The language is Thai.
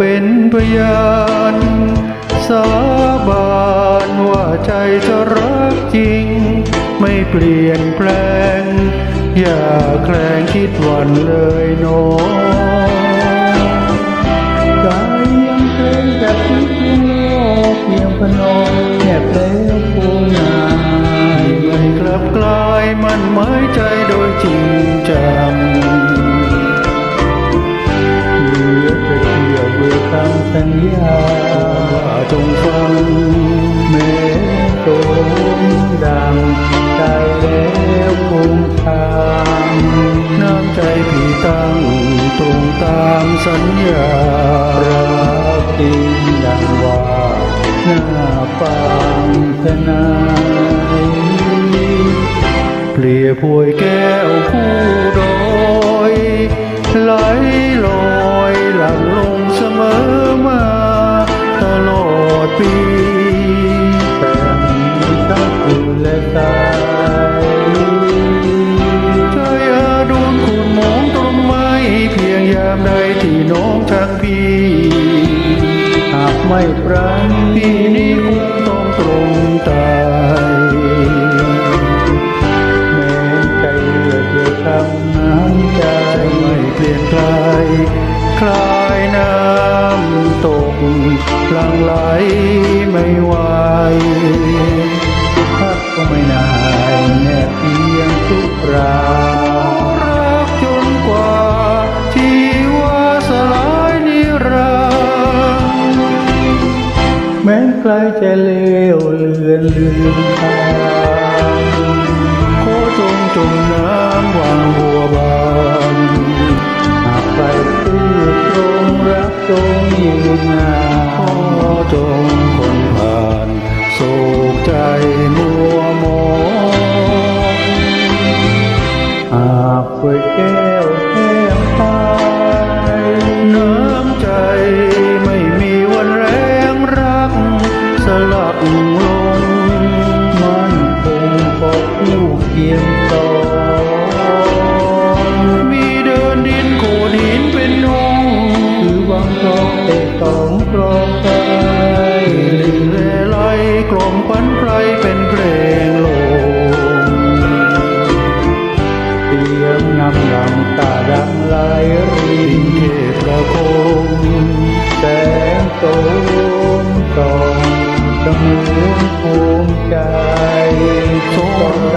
ป็นพยาน สาบานว่าใจจะรักจริง ไม่เปลี่ยนแปลง อย่าแคลงคิดวันเลยโนอก จงฟังแม้โตมดังใจแล้วคงทางน้ำใจพี่ตั้งตรง ที่น้องทางพี่ หากไม่ปราณีพี่นี้คงต้องตรงตายแม้ใจเลือดเดียวคำน้ำใจไม่เปลี่ยนคลายคลายน้ำตกหลังไหลไม่ไหว กล้จะเลวเลือนลืมทางขอจงจงน้ำวางหัวบานหากไปตื้อตรงรักตรงยิ่งงามขอจงคนผ่านโศกใจมัวมองหากไปแก้ว รีเทพระพงแสงโสมต่องสมุนภูมิใจสม